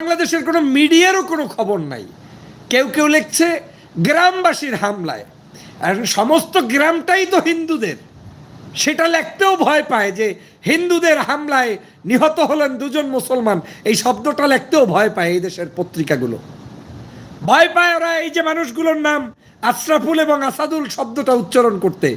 বাংলাদেশের কোনো মিডিয়ারও কোনো খবর নাই। কেউ কেউ লিখছে, গ্রামবাসীর হামলায়। সমস্ত গ্রামটাই তো হিন্দুদের। সেটা লিখতেও ভয় পায় যে হিন্দুদের হামলায় নিহত হলেন দুজন মুসলমান। এই শব্দটা লিখতেও ভয় পায় এই দেশের পত্রিকাগুলো। ভয় পায় ওরা এই যে মানুষগুলোর নাম, আশরাফুল এবং আসাদুল শব্দটা উচ্চারণ করতে।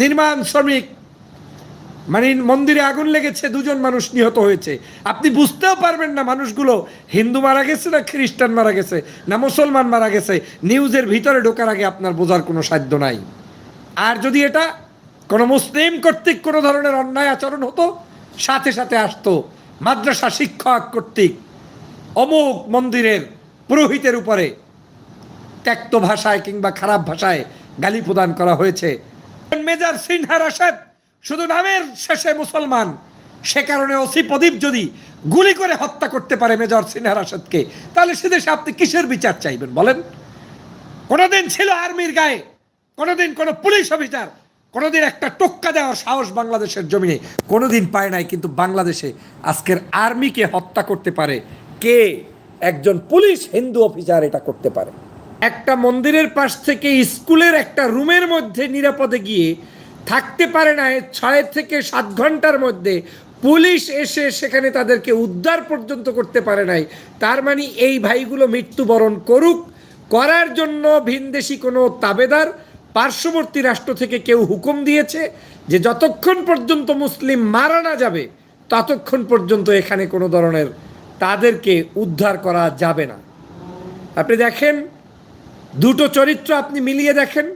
নির্মাণ শ্রমিক মানে মন্দিরে আগুন লেগেছে, দুজন মানুষ নিহত হয়েছে। আপনি বুঝতেও পারবেন না মানুষগুলো হিন্দু মারা গেছে না খ্রিস্টান মারা গেছে, না মুসলমান মারা গেছে, নিউজের ভিতরে ঢোকার আগে আপনার বোঝার কোনো সাধ্য নাই। আর যদি এটা কোনো মুসলিম কর্তৃক কোনো ধরনের অন্যায় আচরণ হতো, সাথে সাথে আসতো মাদ্রাসা শিক্ষক কর্তৃক অমুক মন্দিরের পুরোহিতের উপরে ত্যক্ত ভাষায় কিংবা খারাপ ভাষায় গালি প্রদান করা হয়েছে। মেজর সিনহারা রাশেদ শুধু নামের শেষে মুসলমান, সে কারণে ওসি প্রদীপ যদি গুলি করে হত্যা করতে পারে মেজর সিনহা রাশেদকে, তাহলে সে দেশে আপনি কিসের বিচার চাইবেন বলেন? কোনোদিন ছিল আর্মির গায়ে, কোনোদিন কোনো পুলিশ অফিসার, কোনোদিন একটা টোক্কা দেওয়ার সাহস বাংলাদেশের জমিনে, কোনোদিন পায় নাই, কিন্তু বাংলাদেশে আজকের আর্মিকে হত্যা করতে পারে কে? একজন পুলিশ হিন্দু অফিসার এটা করতে পারে। একটা মন্দিরের পাশ থেকে স্কুলের একটা রুমের মধ্যে নিরাপদে গিয়ে থাকতে পারে না, ছয় থেকে সাত ঘণ্টার মধ্যে পুলিশ এসে সেখানে তাদেরকে উদ্ধার পর্যন্ত করতে পারে নাই। তার মানে এই ভাইগুলো মৃত্যুবরণ করুক, করার জন্য ভিনদেশি কোনো তাবেদার, পার্শ্ববর্তী রাষ্ট্র থেকে কেউ হুকুম দিয়েছে যে যতক্ষণ পর্যন্ত মুসলিম মারা না যাবে, ততক্ষণ পর্যন্ত এখানে কোনো ধরনের তাদেরকে উদ্ধার করা যাবে না। আপনি দেখেন, দুটো চরিত্র আপনি মিলিয়ে দেখেন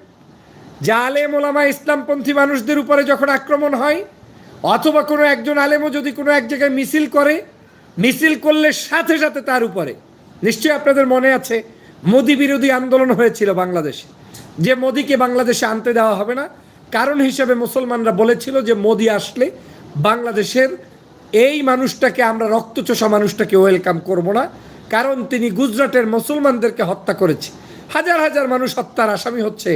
যে আলেম ওলামা ইসলামপন্থী মানুষদের উপরে যখন আক্রমণ হয়, অথবা কোনো একজন আলেমও যদি কোনো এক জায়গায় মিছিল করে, মিছিল করলে সাথে সাথে তার উপরে। নিশ্চয়ই আপনাদের মনে আছে, মোদি বিরোধী আন্দোলন হয়েছিল বাংলাদেশে। যে মোদিকে বাংলাদেশে আনতে দেওয়া হবে না, কারণ হিসেবে মুসলমানরা বলেছিল যে মোদি আসলে বাংলাদেশের এই মানুষটাকে, আমরা রক্তচোষা মানুষটাকে ওয়েলকাম করব না, কারণ তিনি গুজরাটের মুসলমানদেরকে হত্যা করেছে। হাজার হাজার মানুষ হত্যার আসামি হচ্ছে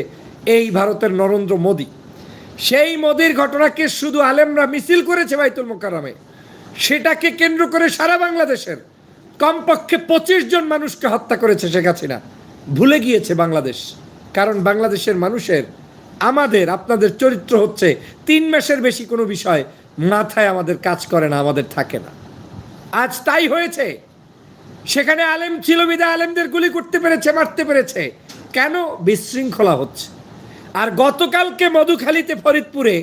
এই ভারতের নরেন্দ্র মোদী। সেই মোদির ঘটনাকে শুধু আলেমরা মিছিল করেছে বাইতুল মোকারমে সেটাকে কেন্দ্র করে সারা বাংলাদেশের কমপক্ষে পঁচিশ জন মানুষকে হত্যা করেছে শেখ হাসিনা। ভুলে গিয়েছে বাংলাদেশ। কারণ বাংলাদেশের মানুষের, আমাদের, আপনাদের চরিত্র হচ্ছে তিন মাসের বেশি কোনো বিষয় মাথায় আমাদের কাজ করে না, আমাদের থাকে না। আজ তাই হয়েছে। সেখানে আলেম ছিল বিদা আলেমদের গুলি করতে পেরেছে, মারতে পেরেছে। কেন? বিশৃঙ্খলা হচ্ছে। আর গতকালকে মধুখালীতে ফরিদপুরে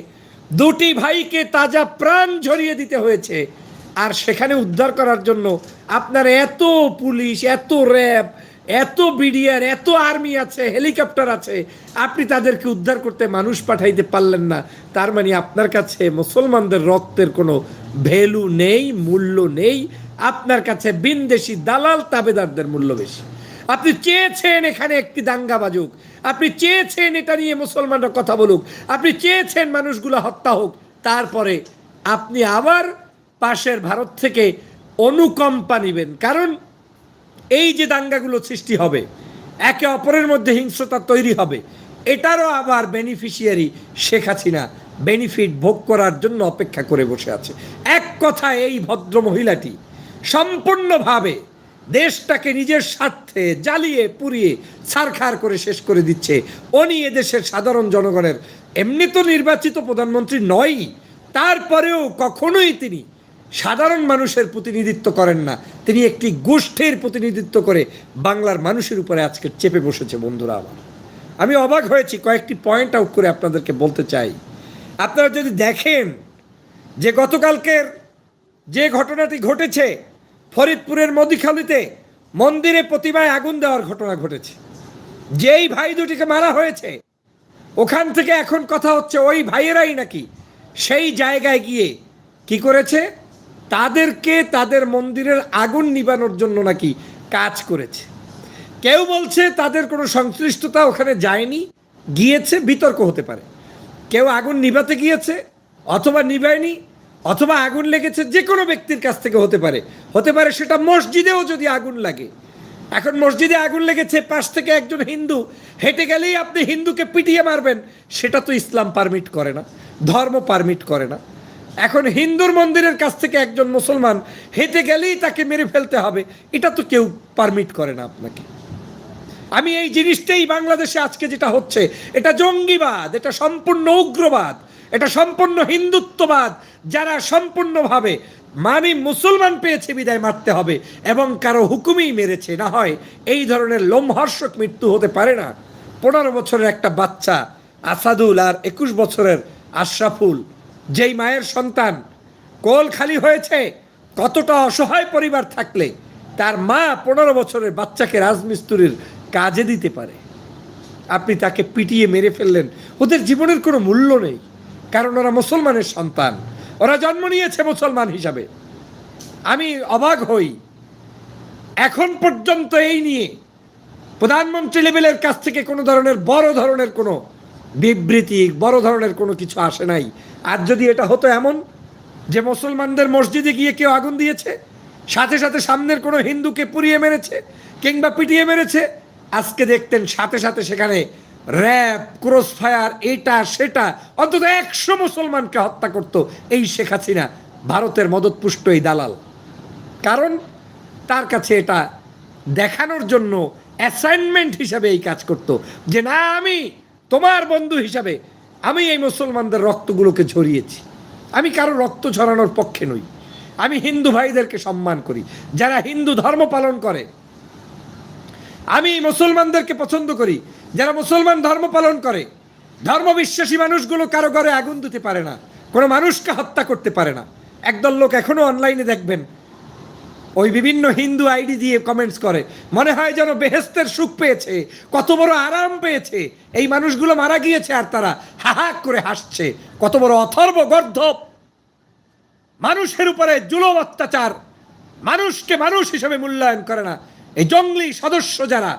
দুটি ভাইকে তাজা প্রাণ ঝরিয়ে দিতে হয়েছে। আর সেখানে উদ্ধার করার জন্য আপনার এত পুলিশ, এত র্যাব, এত বিডিআর, এত আর্মি আছে, হেলিকপ্টার আছে, আপনি তাদেরকে উদ্ধার করতে মানুষ পাঠাইতে পারলেন না। তার মানে আপনার কাছে মুসলমানদের রক্তের কোনো ভ্যালু নেই, মূল্য নেই। আপনার কাছে বিনদেশি দালাল তাবেদারদের মূল্য বেশি। আপনি চেয়েছেন এখানে একটি দাঙ্গা বাজুক। আপনি চেয়েছেন এটা নিয়ে মুসলমানরা কথা বলুক। আপনি চেয়েছেন মানুষগুলো হত্যা হোক। তারপরে আপনি আবার পাশের ভারত থেকে অনুকম্পা নিবেন। কারণ এই যে দাঙ্গাগুলো সৃষ্টি হবে, একে অপরের মধ্যে হিংস্রতা তৈরি হবে, এটারও আবার বেনিফিশিয়ারি শেখ হাসিনা বেনিফিট ভোগ করার জন্য অপেক্ষা করে বসে আছে। এক কথা এই ভদ্র মহিলাটি সম্পূর্ণভাবে দেশটাকে নিজের স্বার্থে জ্বালিয়ে, পুড়িয়ে, ছারখার করে শেষ করে দিচ্ছে। উনি এদেশের সাধারণ জনগণের। এমনি তো নির্বাচিত প্রধানমন্ত্রী নয়ই। তারপরেও কখনোই তিনি সাধারণ মানুষের প্রতিনিধিত্ব করেন না। তিনি একটি গোষ্ঠীর প্রতিনিধিত্ব করে বাংলার মানুষের উপরে আজকে চেপে বসেছে বন্ধুরা আমার। আমি অবাক হয়েছি, কয়েকটি পয়েন্ট আউট করে আপনাদেরকে বলতে চাই। আপনারা যদি দেখেন যে গতকালকের যে ঘটনাটি ঘটেছে ফরিদপুরের মদিখালিতে মন্দিরে প্রতিমায় আগুন দেওয়ার ঘটনা ঘটেছে। যেই ভাই দুটিকে মারা হয়েছে, ওখান থেকে এখন কথা হচ্ছে ওই ভাইয়েরাই নাকি সেই জায়গায় গিয়ে কি করেছে? তাদেরকে তাদের মন্দিরের আগুন নিবানোর জন্য নাকি কাজ করেছে। কেউ বলছে তাদের কোনো সংশ্লিষ্টতা ওখানে যায়নি, গিয়েছে, বিতর্ক হতে পারে। কেউ আগুন নিভাতে গিয়েছে অথবা নিভায়নি অথবা আগুন লেগেছে যে কোনো ব্যক্তির কাছ থেকে হতে পারে। হতে পারে সেটা মসজিদেও যদি আগুন লাগে। এখন মসজিদে আগুন লেগেছে, পাশ থেকে একজন হিন্দু, হেঁটে গেলেই আপনি হিন্দুকে পিটিয়ে মারবেন, সেটা তো ইসলাম পারমিট করে না, ধর্ম পারমিট করে না। এখন হিন্দুর মন্দিরের কাছ থেকে একজন মুসলমান হেঁটে গেলেই তাকে মেরে ফেলতে হবে, এটা তো কেউ পারমিট করে না আপনাকে। আমি এই জিনিসটাই বাংলাদেশে আজকে যেটা হচ্ছে, এটা জঙ্গিবাদ, এটা সম্পূর্ণ উগ্রবাদ। এটা সম্পূর্ণ হিন্দুত্ববাদ। যারা সম্পূর্ণভাবে মানে মুসলমান পেয়েছে, বিদায় মারতে হবে এবং কারও হুকুমেই মেরেছে। না হয় এই ধরনের লোমহর্ষক মৃত্যু হতে পারে না। পনেরো বছরের একটা বাচ্চা, আসাদুল আর একুশ বছরের আশরাফুল, যেই মায়ের সন্তান, কোল খালি হয়েছে, কতটা অসহায় পরিবার থাকলে তার মা পনেরো বছরের বাচ্চাকে রাজমিস্ত্রির কাজে দিতে পারে। আপনি তাকে পিটিয়ে মেরে ফেললেন। ওদের জীবনের কোনো মূল্য নেই। কারণ ওরা মুসলমানের সন্তান। ওরা জন্ম নিয়েছে মুসলমান হিসাবে। আমি অবাক হই। এখন পর্যন্ত এই নিয়ে প্রধানমন্ত্রী লেভেলের কাছ থেকে কোনো ধরনের, বড় ধরনের কোনো বিবৃতি, বড় ধরনের কোনো কিছু আসে নাই। আর যদি এটা হতো এমন যে মুসলমানদের মসজিদে গিয়ে কেউ আগুন দিয়েছে, সাথে সাথে সামনের কোনো হিন্দুকে পুড়িয়ে মেরেছে কিংবা পিটিয়ে মেরেছে, আজকে দেখতেন সাথে সাথে সেখানে র্যাব ক্রস ফায়ার এটা, সেটা, অন্তত একশো মুসলমানকে হত্যা করতো এই শেখ হাসিনা। ভারতের মদতপুষ্ট এই দালাল। কারণ তার কাছে এটা দেখানোর জন্য অ্যাসাইনমেন্ট হিসাবে এই কাজ করত। যে না, আমি তোমার বন্ধু হিসাবে আমি এই মুসলমানদের রক্তগুলোকে ঝরিয়েছি। আমি কারও রক্ত ঝরানোর পক্ষে নই। আমি হিন্দু ভাইদেরকে সম্মান করি। যারা হিন্দু ধর্ম পালন করে, আমি মুসলমানদেরকে পছন্দ করি। যারা মুসলমান ধর্ম পালন করে ধর্মবিশ্বাসী মানুষগুলো কারও ঘরে আগুন দিতে পারে না, কোনো মানুষকে হত্যা করতে পারে না। একদল লোক এখনও অনলাইনে দেখবেন, ওই বিভিন্ন হিন্দু আইডি দিয়ে কমেন্টস করে, মনে হয় যেন বেহেস্তের সুখ পেয়েছে, কত বড় আরাম পেয়েছে, এই মানুষগুলো মারা গিয়েছে আর তারা হাহাক করে হাসছে, কত বড় অথর্ব গর্ধব। মানুষের উপরে জুলম অত্যাচার, মানুষকে মানুষ হিসেবে মূল্যায়ন করে না, এই জঙ্গলি সদস্য যারা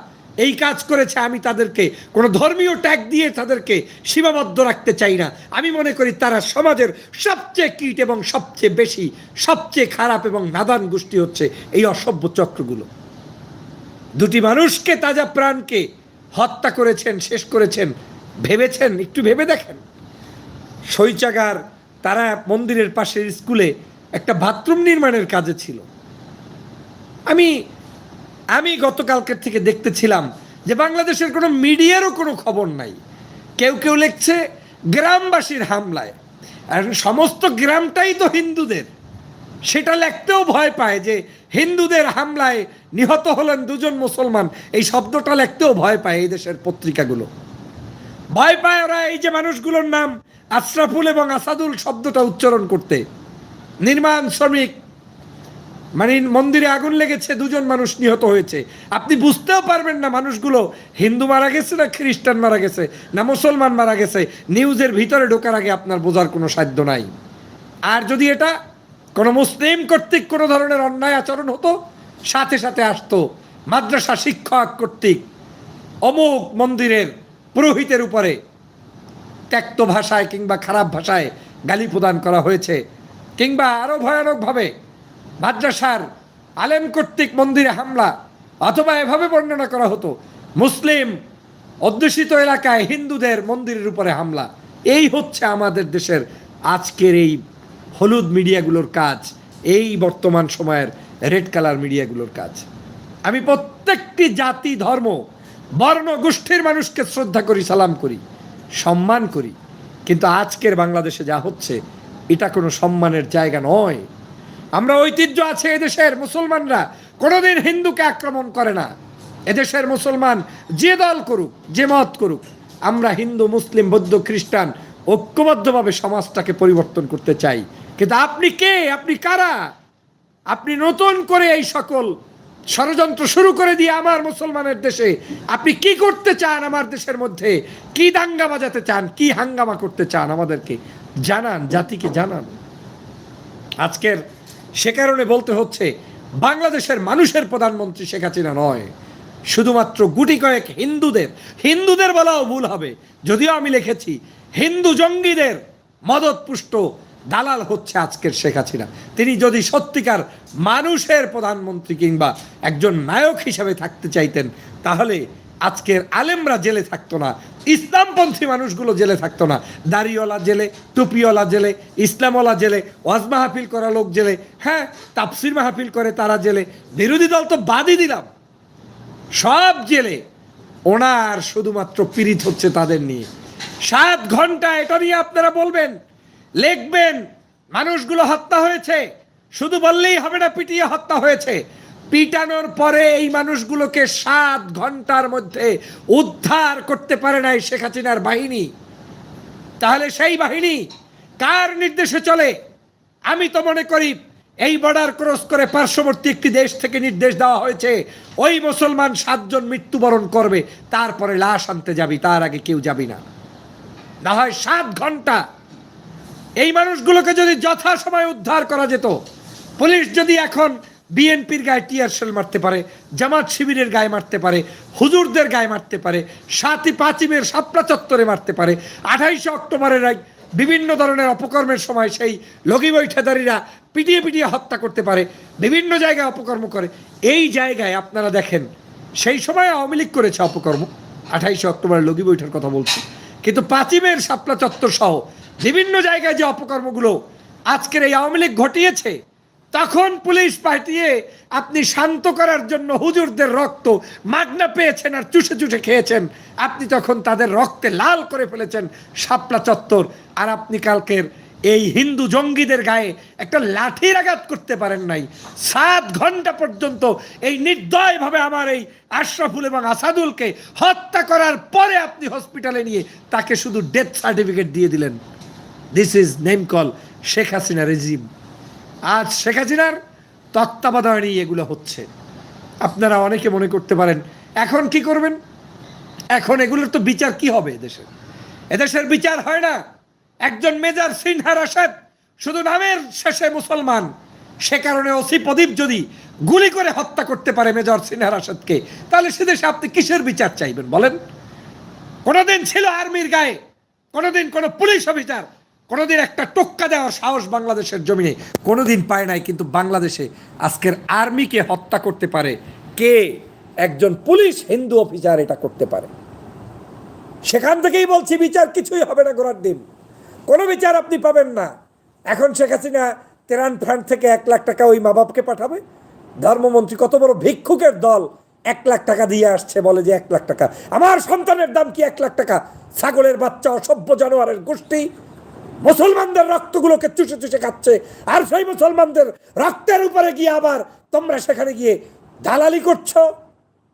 এই কাজ করেছে, আমি তাদেরকে কোনো ধর্মীয় ট্যাগ দিয়ে তাদেরকে সীমাবদ্ধ রাখতে চাই না। আমি মনে করি তারা সমাজের সবচেয়ে কীট এবং সবচেয়ে বেশি, সবচেয়ে খারাপ এবং নাদান গোষ্ঠী হচ্ছে এই অসভ্য চক্রগুলো। দুটি মানুষকে তাজা প্রাণকে হত্যা করেছেন, শেষ করেছেন, ভেবেছেন, একটু ভেবে দেখেন। শৈচাগার, তারা মন্দিরের পাশের স্কুলে একটা বাথরুম নির্মাণের কাজে ছিল। আমি আমি গতকালকের থেকে দেখতেছিলাম যে বাংলাদেশের কোনো মিডিয়ারও কোনো খবর নাই। কেউ কেউ লিখছে, গ্রামবাসীর হামলায়। আর সমস্ত গ্রামটাই তো হিন্দুদের। সেটা লিখতেও ভয় পায় যে হিন্দুদের হামলায় নিহত হলেন দুজন মুসলমান। এই শব্দটা লিখতেও ভয় পায় এই দেশের পত্রিকাগুলো। ভয় পায় ওরা এই যে মানুষগুলোর নাম, আশরাফুল এবং আসাদুল শব্দটা উচ্চারণ করতে। নির্মাণ শ্রমিক মানে মন্দিরে আগুন লেগেছে, দুজন মানুষ নিহত হয়েছে। আপনি বুঝতেও পারবেন না মানুষগুলো হিন্দু মারা গেছে না খ্রিস্টান মারা গেছে, না মুসলমান মারা গেছে, নিউজের ভিতরে ঢোকার আগে আপনার বোঝার কোনো সাধ্য নাই। আর যদি এটা কোনো মুসলিম কর্তৃক কোনো ধরনের অন্যায় আচরণ হতো, সাথে সাথে আসতো মাদ্রাসা শিক্ষক কর্তৃক অমুক মন্দিরের পুরোহিতের উপরে ত্যক্ত ভাষায় কিংবা খারাপ ভাষায় গালি প্রদান করা হয়েছে, কিংবা আরও ভয়ানকভাবে মাদ্রাসার আলেম কর্তৃক মন্দিরে হামলা অথবা এভাবে বর্ণনা করা হতো। মুসলিম অধ্যুষিত এলাকায় হিন্দুদের মন্দিরের উপরে হামলা। এই হচ্ছে আমাদের দেশের আজকের এই হলুদ মিডিয়াগুলোর কাজ, এই বর্তমান সময়ের রেড কালার মিডিয়াগুলোর কাজ। আমি প্রত্যেকটি জাতি, ধর্ম, বর্ণ, গোষ্ঠীর মানুষকে শ্রদ্ধা করি, সালাম করি, সম্মান করি। কিন্তু আজকের বাংলাদেশে যা হচ্ছে, এটা কোনো সম্মানের জায়গা নয়। আমরা ঐতিহ্য আছে এদেশের মুসলমানরা। কোনোদিন হিন্দুকে আক্রমণ করে না। এদেশের মুসলমান যে দল করুক, যে মত করুক, আমরা হিন্দু, মুসলিম, বৌদ্ধ, খ্রিস্টান ঐক্যবদ্ধভাবে সমাজটাকে পরিবর্তন করতে চাই। কিন্তু আপনি কে? আপনি কারা? আপনি নতুন করে এই সকল ষড়যন্ত্র শুরু করে দিয়ে আমার মুসলমানের দেশে আপনি কি করতে চান আমার দেশের মধ্যে? কি দাঙ্গা বাজাতে চান? কি হাঙ্গামা করতে চান আমাদেরকে? জানান, জাতিকে জানান। আজকের সে কারণে বলতে হচ্ছে, বাংলাদেশের মানুষের প্রধানমন্ত্রী শেখ হাসিনা নয়। শুধুমাত্র গুটি কয়েক হিন্দুদের। হিন্দুদের বলাও ভুল হবে। যদিও আমি লিখেছি, হিন্দু জঙ্গিদের মদতপুষ্ট দালাল হচ্ছে আজকের শেখ হাসিনা। তিনি যদি সত্যিকার মানুষের প্রধানমন্ত্রী কিংবা একজন নায়ক হিসাবে থাকতে চাইতেন, তাহলে আজকের আলেমরা জেলে থাকতো না, ইসলামপন্থী মানুষগুলো জেলে থাকতো না। দাড়িওয়ালা জেলে, টুপিওয়ালা জেলে, ইসলামওয়ালা জেলে, ওয়াজ মাহফিল করা লোক জেলে হ্যাঁ তাপসির মাহফিল করে তারা জেলে। বিরোধী দল তো বাদই দিলাম। সব জেলে। ওনার শুধুমাত্র পীড়িত হচ্ছে তাদের নিয়ে। সাত ঘণ্টা এটা নিয়ে আপনারা বলবেন, লিখবেন, মানুষগুলো হত্যা হয়েছে। শুধু বললেই হবে না, পিটিয়ে হত্যা হয়েছে। পিটানোর পরে এই মানুষগুলোকে সাত ঘণ্টার মধ্যে উদ্ধার করতে পারে নাই শেখ হাসিনার বাহিনী। তাহলে সেই বাহিনী কার নির্দেশে চলে? আমি তো মনে করি এই বর্ডার ক্রস করে পার্শ্ববর্তী একটি দেশ থেকে নির্দেশ দেওয়া হয়েছে, ওই মুসলমান সাতজন মৃত্যুবরণ করবে, তারপরে লাশ আনতে যাবি, তার আগে কেউ যাবি না। না হয় সাত ঘণ্টা। এই মানুষগুলোকে যদি যথাসময়ে উদ্ধার করা যেত, পুলিশ যদি এখন বিএনপির গায়ে টিয়ার শেল মারতে পারে, জামাত শিবিরের গায়ে মারতে পারে, হুজুরদের গায়ে মারতে পারে, সাতই পাঁচিমের সাপলা চত্বরে মারতে পারে, আঠাইশে অক্টোবরের বিভিন্ন ধরনের অপকর্মের সময় সেই লগি বৈঠাদারীরা পিটিয়ে পিটিয়ে হত্যা করতে পারে, বিভিন্ন জায়গায় অপকর্ম করে। এই জায়গায় আপনারা দেখেন, সেই সময় আওয়ামী লীগ করেছে অপকর্ম, আঠাইশে অক্টোবরের লগি বৈঠার কথা বলছি। কিন্তু পাঁচিমের শাপলা চত্বর সহ বিভিন্ন জায়গায় যে অপকর্মগুলো আজকের এই আওয়ামী লীগ ঘটিয়েছে তখন পুলিশ পাঠিয়ে আপনি শান্ত করার জন্য হুজুরদের রক্ত মাগনা পেয়েছেন আর চুষে চুষে খেয়েছেন। আপনি তখন তাদের রক্তে লাল করে ফেলেছেন শাপলা চত্বর। আর আপনি কালকের এই হিন্দু জঙ্গিদের গায়ে একটা লাঠির আঘাত করতে পারেন নাই। সাত ঘণ্টা পর্যন্ত এই নির্দয়ভাবে আমার এই আশরাফুল এবং আসাদুলকে হত্যা করার পরে আপনি হসপিটালে নিয়ে তাকে শুধু ডেথ সার্টিফিকেট দিয়ে দিলেন। This is name call Sheikh Hasina regime আজ শেখ হাসিনার তত্ত্বাবধানে এগুলো হচ্ছে। আপনারা অনেকে মনে করতে পারেন, এখন কি করবেন? এখন এগুলোর তো বিচার কি হবে এদেশে? এদেশের বিচার হয় না। একজন মেজর সিনহার আসাদ শুধু নামের শেষে মুসলমান। সে কারণে ওসি প্রদীপ যদি গুলি করে হত্যা করতে পারে মেজর সিনহার আসাদকে তাহলে সে দেশে আপনি কিসের বিচার চাইবেন বলেন? কোনোদিন ছিল আর্মির গায়ে, কোনোদিন কোনো পুলিশ অফিসার কোনোদিন একটা টোক্কা দেওয়ার সাহস বাংলাদেশের জমিনে কোনোদিন পায় নাই, কিন্তু বাংলাদেশে আজকের আর্মিকে হত্যা করতে পারে। কে? একজন পুলিশ হিন্দু অফিসার এটা করতে পারে। সেখান থেকেই বলছি, বিচার কিছুই হবে না গোড়ার দিন। কোনো বিচার আপনি পাবেন না। এখন শেখ হাসিনা তেরান ফান্ড থেকে এক লাখ টাকা ওই মা বাপকে পাঠাবে। ধর্মমন্ত্রী কত বড় ভিক্ষুকের দল এক লাখ টাকা দিয়ে আসছে, বলে যে এক লাখ টাকা। আমার সন্তানের দাম কি এক লাখ টাকা? ছাগলের বাচ্চা, অসভ্য জানোয়ারের গোষ্ঠী। মুসলমানদের রক্তগুলোকে চুষে চুষে খাচ্ছে। আর সেই মুসলমানদের রক্তের উপরে গিয়ে আবার তোমরা সেখানে গিয়ে দালালি করছ।